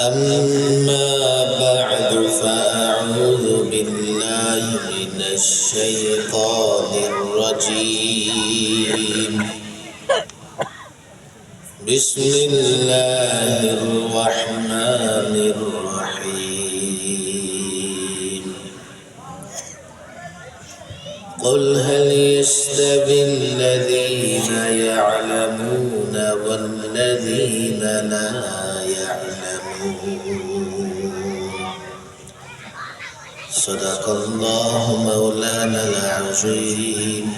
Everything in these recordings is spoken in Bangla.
أما بعد فأعوذ بالله من الشيطان الرجيم. بسم الله الرحمن الرحيم. قل هل يستوي الذين يعلمون والذين لا صدق الله مولانا العظيم.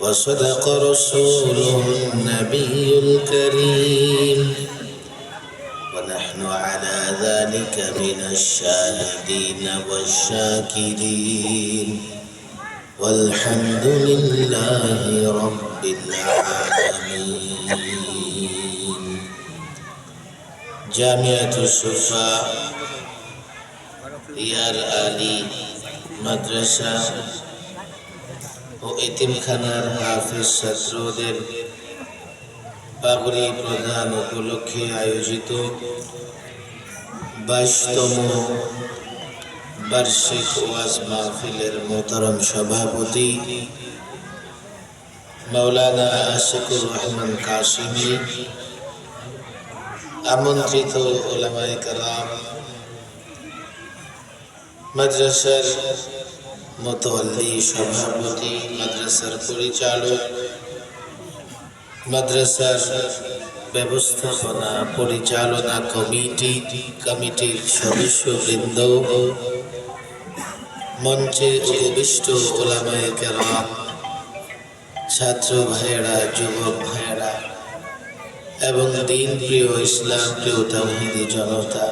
وصدق رسوله النبي الكريم. ونحن على ذلك من الشاهدين والشاكرين. والحمد لله رب العالمين. جامعة الشفاء ইয়ার আলী মাদ্রাসা ও এতিমখানার হাফিজ ছাত্রদের পাগড়ি প্রধান উপলক্ষে আয়োজিত বাইশতম বার্ষিক ওয়াজ মাহফিলের মোহতারাম সভাপতি মৌলানা আশিকুর রহমান কাশিমি, আমন্ত্রিত ওলামাই কালাম মাদ্রাসার মতোয়াল্লি সভাপতি, মাদ্রাসার পরিচালক, মাদ্রাসার ব্যবস্থাপনা পরিচালনা কমিটি, কমিটির সদস্যবৃন্দ, মঞ্চে উপবিষ্ট ওলামায় কেরাম, ছাত্র ভাইয়েরা, যুবক ভাইয়েরা, এবং দিন প্রিয় ইসলাম প্রিয় তাহিদি জনতা।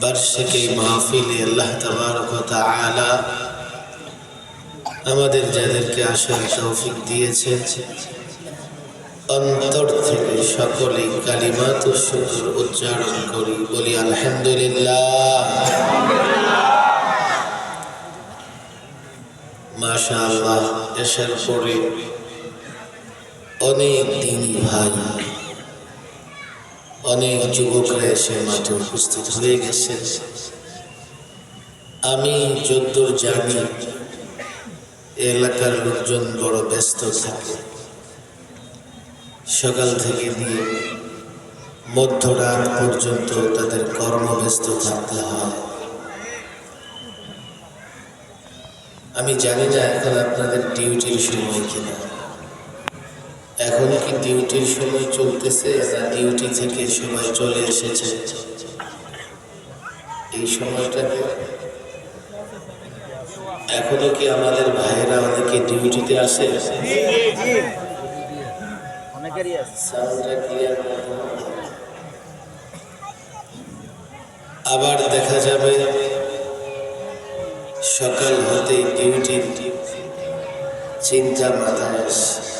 বার্ষিকী মাহফিলে তাআলা আমাদের যাদেরকে আসার তৌফিক দিয়েছেন। অন্তর থেকে সকলে কালিমাত শুকুর উচ্চারণ করি, বলি আলহামদুলিল্লাহ। মাশা আল্লাহ এসার পরে অনেক দিন ভাই অনেক যুবকরা এসে মাঠে উপস্থিত হয়ে গেছে। আমি যদ্দূর জানি, এলাকার লোকজন বড় ব্যস্ত থাকে। সকাল থেকে নিয়ে মধ্যরাত পর্যন্ত তাদের কর্মব্যস্ত থাকতে হয়। আমি জানি না এখন আপনাদের ডিউটির সময় কিনা। এখন কি ডিউটির সময় চলতেছে না ডিউটি থেকে সবাই চলে এসেছে? এই সময়টাতে এখনও কি আমাদের ভাইয়েরা অনেকে ডিউটিতে আসে। আবার দেখা যাবে সকাল হতে ডিউটির চিন্তা মাথায় আসে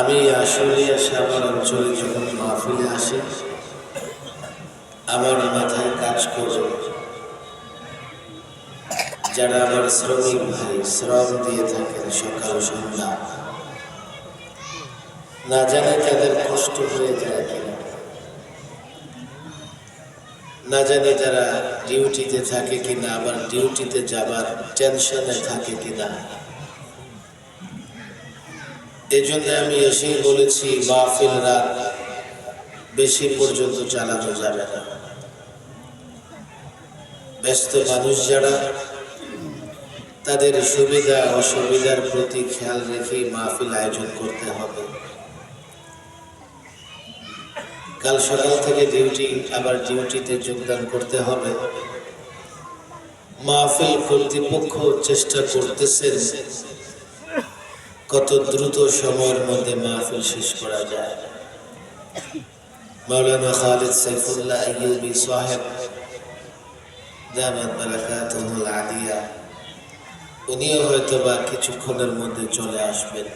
আমি আসলে আমার অঞ্চলে যখন মাহফিলে আসি, আমার মাথায় কাজ করে যারা আমার শ্রমিক ভাই শ্রম দিয়ে থাকেন সকাল, সন্ধ্যা, না জানে তাদের কষ্ট হয়ে যায় কিনা। না জানি তারা ডিউটিতে থাকে কিনা, আবার ডিউটিতে যাবার টেনশনে থাকে কিনা। এই জন্য আমি এসেই বলেছি, মাহফিল রাত বেশি পর্যন্ত চালানো যাবে না। ব্যস্ত মানুষ যারা, তাদের সুবিধা অসুবিধার প্রতি খেয়াল রেখেই মাহফিল আয়োজন করতে হবে। কাল সকাল থেকে ডিউটি আবার ডিউটিতে যোগদান করতে হবে। মাহফিল কর্তৃপক্ষ চেষ্টা করতেছেন। কত দ্রুত সময়ের মধ্যে মাহফিল শেষ করা যায়। মাওলানা খালিদ সাইফুল্লাহ আইয়ুবী সাহেব, দামাত বারাকাতুহুল আলিয়া উনিও হয়তো বা কিছুক্ষণের মধ্যে চলে আসবেন।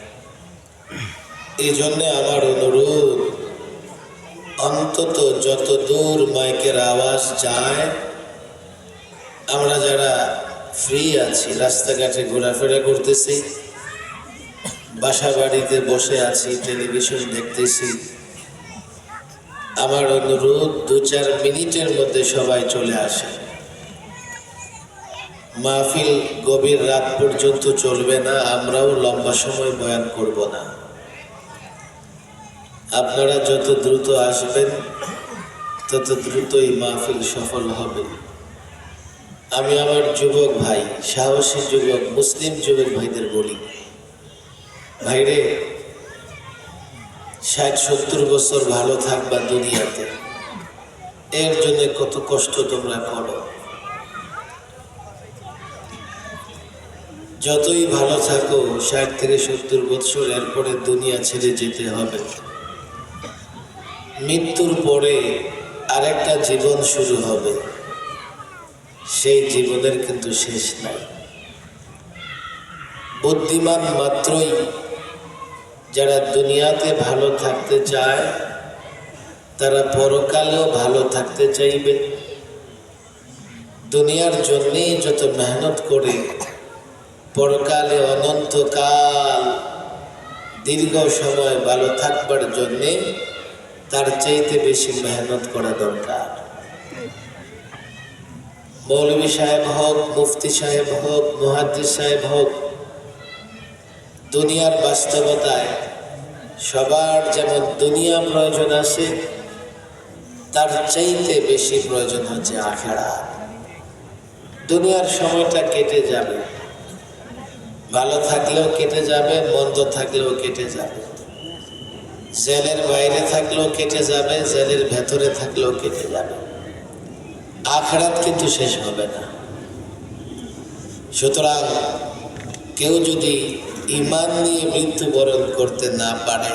এই জন্যে আমার অনুরোধ, অন্তত যত দূর মাইকের আওয়াজ যায়, আমরা যারা ফ্রি আছি, রাস্তাঘাটে ঘোরাফেরা করতেছি বাসা বাড়িতে বসে আছি, টেলিভিশন দেখতেছি। আমার অনুরোধ, দু চার মিনিটের মধ্যে সবাই চলে আসে। মাহফিল গভীর রাত পর্যন্ত চলবে না, আমরাও লম্বা সময় বয়ান করব না। আপনারা যত দ্রুত আসবেন, তত দ্রুতই মাহফিল সফল হবে। আমি আমার যুবক ভাই, সাহসী যুবক, মুসলিম যুবক ভাইদের বলি। ভাইরে, ষাট, সত্তর বছর ভালো থাকবা দুনিয়াতে। এর জন্য কত কষ্ট তোমরা করো। যতই ভালো থাকো, ষাট থেকে সত্তর বছর, এরপরে দুনিয়া ছেড়ে যেতে হবে। মৃত্যুর পরে আরেকটা জীবন শুরু হবে। সেই জীবনের কিন্তু শেষ নাই। বুদ্ধিমান মাত্রই যারা দুনিয়াতে ভালো থাকতে চায়, তারা পরকালেও ভালো থাকতে চাইবে। দুনিয়ার জন্যেই যত মেহনত করে, পরকালে অনন্তকাল, দীর্ঘ সময় ভালো থাকবার জন্যে তার চাইতে বেশি মেহনত করা দরকার। মৌলভী সাহেব হোক, মুফতি সাহেব হোক, মুহাদ্দিস সাহেব হোক দুনিয়ার বাস্তবতায় সবার যেমন দুনিয়া প্রয়োজন আছে, তার চাইতে বেশি প্রয়োজন হচ্ছে আখেড়া দুনিয়ার সময়টা কেটে যাবে। ভালো থাকলেও কেটে যাবে, মন্দ থাকলেও কেটে যাবে। জেলের বাইরে থাকলেও কেটে যাবে, জেলের ভেতরে থাকলেও কেটে যাবে। আখড়াত কিন্তু শেষ হবে না। সুতরাং কেউ যদি ইমান নিয়ে মৃত্যুবরণ করতে না পারে।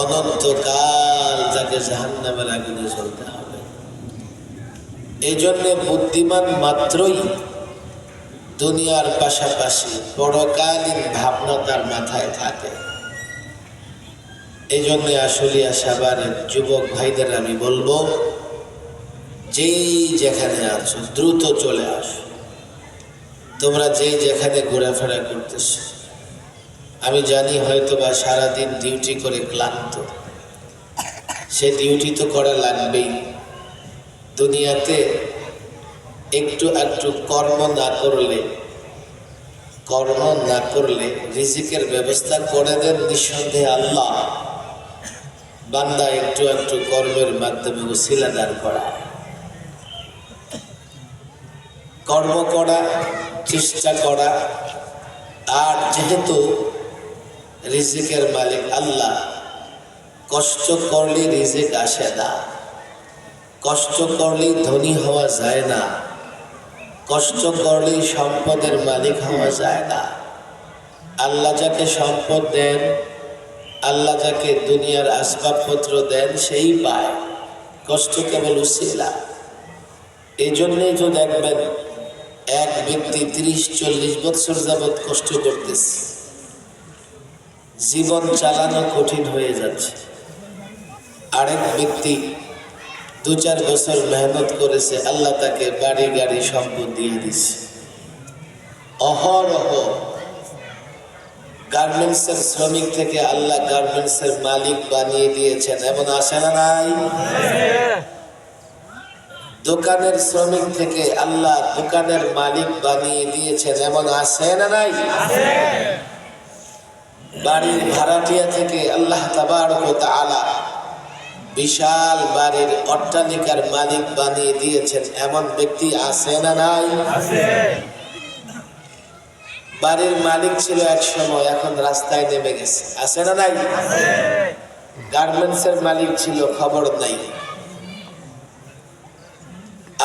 অনন্তকাল তাকে জাহান্নামের আগুনে চলতে হবে। এই জন্যে বুদ্ধিমান মাত্রই দুনিয়ার পাশাপাশি পরকালীন ভাবনা তার মাথায় থাকে। এই জন্য আসলে আসাবারের যুবক ভাইদের আমি বলব, যেই যেখানে আছো দ্রুত চলে আসো। তোমরা যেই যেখানে ঘোরাফেরা করতেছ। আমি জানি হয়তো বা সারাদিন ডিউটি করে ক্লান্ত। সে ডিউটি তো করা লাগবেই। দুনিয়াতে একটু একটু কর্ম না করলে, কর্ম না করলে রিজিকের ব্যবস্থা করে দেন নিঃসন্দেহে আল্লাহ। বান্দা একটু একটু কর্মের মাধ্যমে উসিলা দান করা। কর্ম করা চেষ্টা করা। আর যেহেতু রিজিকের মালিক আল্লাহ, কষ্ট করলে রিজিক আসে না। কষ্ট করলেই ধনী হওয়া যায় না। কষ্ট করলেই সম্পদের মালিক হওয়া যায় না। আল্লাহ যাকে সম্পদ দেন, আল্লাহ যাকে দুনিয়ার আসবাবপত্র দেন, সেই পায়। কষ্ট কেবল উসিলা। এই জন্যেই তো দেখবেন এক ব্যক্তি তিরিশ চল্লিশ বছর যাবৎ কষ্ট করতেছে। জীবন চালানো কঠিন হয়ে যাচ্ছে। আরেক ব্যক্তি দু চার বছর মেহনত করেছে, আল্লাহ তাকে বাড়ি গাড়ি সম্পদ দিয়ে দিছে। অহরহ গার্মেন্টসের শ্রমিক থেকে আল্লাহ গার্মেন্টসের মালিক বানিয়ে দিয়েছেন। এমন না নাই? দোকানের শ্রমিক থেকে আল্লাহ দোকানের মালিক বানিয়ে দিয়েছেন এমন আছে না নাই? বাড়ির ভাড়াটিয়া থেকে আল্লাহ ও বিশাল বাড়ির অট্টালিকার মালিক বানিয়ে দিয়েছেন এমন ব্যক্তি আছে না নাই? বাড়ির মালিক ছিল এক সময় এখন রাস্তায় নেমে গেছে আছে না নাই? গার্মেন্টসের মালিক ছিল খবর নাই।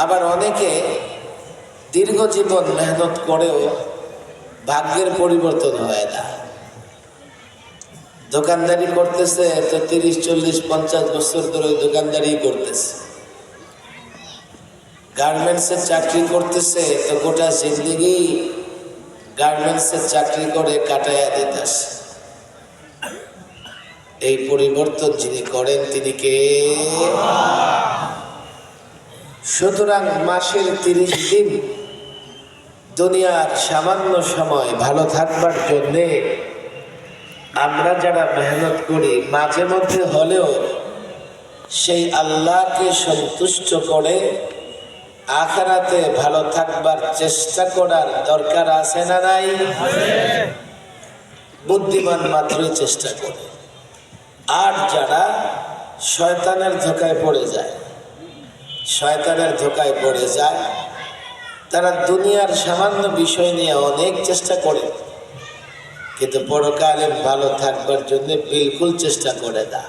আবার অনেকে দীর্ঘ জীবন মেহনত করেও ভাগ্যের পরিবর্তন হয় না। দোকানদারি করতেছে তো তিরিশ, চল্লিশ, পঞ্চাশ বছর ধরে দোকানদারি করতেছে। গার্মেন্টসের চাকরি করতেছে তো গোটা জিন্দগি গার্মেন্টসের চাকরি করে কাটাইয়া দিতেছে। এই পরিবর্তন যিনি করেন তিনি কে? সুতরাং মাসের তিরিশ দিন দুনিয়ার সামান্য সময় ভালো থাকবার জন্যে আমরা যারা মেহনত করি, মাঝে মধ্যে হলেও সেই আল্লাহকে সন্তুষ্ট করে আখারাতে ভালো থাকবার চেষ্টা করার দরকার আছে না নাই? বুদ্ধিমান মাত্রই চেষ্টা করে। আর যারা শয়তানের ধোকায় পড়ে যায় শয়তানের ধোকায় পড়ে যায়। তারা দুনিয়ার সামান্য বিষয় নিয়ে অনেক চেষ্টা করে। কিন্তু পরকালে ভালো থাকবার জন্য বিলকুল চেষ্টা করে না।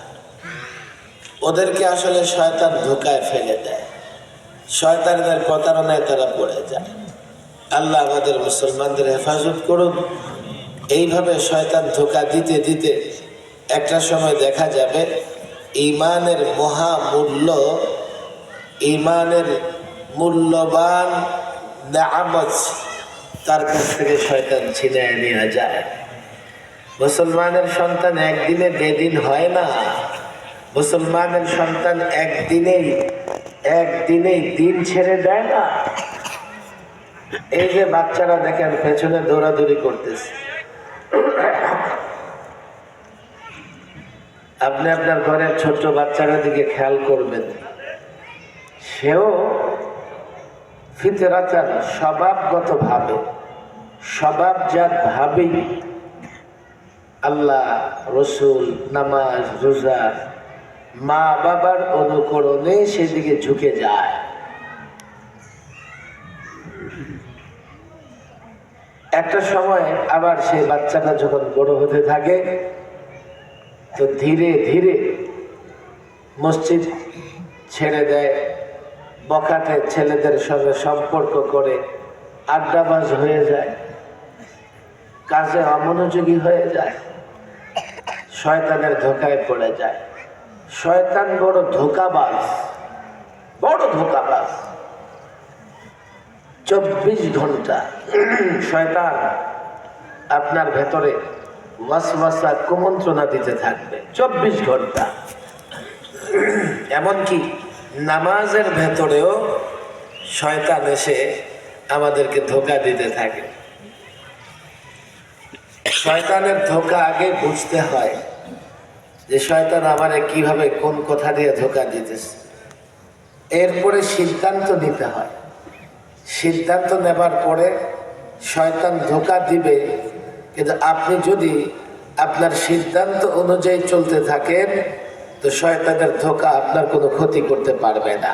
ওদেরকে আসলে শয়তান ধোকায় ফেলে দেয়। শয়তানদের প্রতারণায় তারা পড়ে যায়। আল্লাহ আমাদের মুসলমানদের হেফাজত করুন। এইভাবে শয়তান ধোকা দিতে দিতে একটা সময় দেখা যাবে ইমানের মহামূল্য ইমানের মূল্যবান তার কাছ থেকে শয়তান ছিনিয়ে নেওয়া যায়। মুসলমানের সন্তান একদিনে বেদিন হয় না। মুসলমানের সন্তান একদিনেই একদিনেই দিন ছেড়ে দেয় না। এই যে বাচ্চারা দেখেন পেছনে দৌড়াদৌড়ি করতেছে। আপনি আপনার ঘরের ছোট্ট বাচ্চারা দিকে খেয়াল করবেন। সেও ফিতরাচার স্বভাবগত ভাবে, স্বভাবজাত ভাবেই আল্লাহ, রসুল, নামাজ, রোজা মা বাবার অনুকরণে সেদিকে ঝুঁকে যায়। একটা সময় আবার সেই বাচ্চাটা যখন বড় হতে থাকে, তো ধীরে ধীরে মসজিদ ছেড়ে দেয়। বখাটে ছেলেদের সঙ্গে সম্পর্ক করে আড্ডাবাজ হয়ে যায়। কাজে অমনোযোগী হয়ে যায়। শয়তানের ধোকায় পড়ে যায়। শয়তান বড় ধোকাবাজ। বড় ধোকাবাজ। চব্বিশ ঘণ্টা শয়তান আপনার ভেতরে কুমন্ত্রণা দিতে থাকবে। চব্বিশ ঘণ্টা। এমনকি নামাজের ভেতরেও শয়তান এসে আমাদেরকে ধোকা দিতে থাকে। শয়তানের ধোকা আগে বুঝতে হয় যে শয়তান আমারে কীভাবে কোন কথা দিয়ে ধোকা দিতেছে। এরপরে সিদ্ধান্ত নিতে হয়। সিদ্ধান্ত নেবার পরে শয়তান ধোকা দিবে, কিন্তু আপনি যদি আপনার সিদ্ধান্ত অনুযায়ী চলতে থাকেন তো শয়তানের ধোকা আপনার কোনো ক্ষতি করতে পারবে না।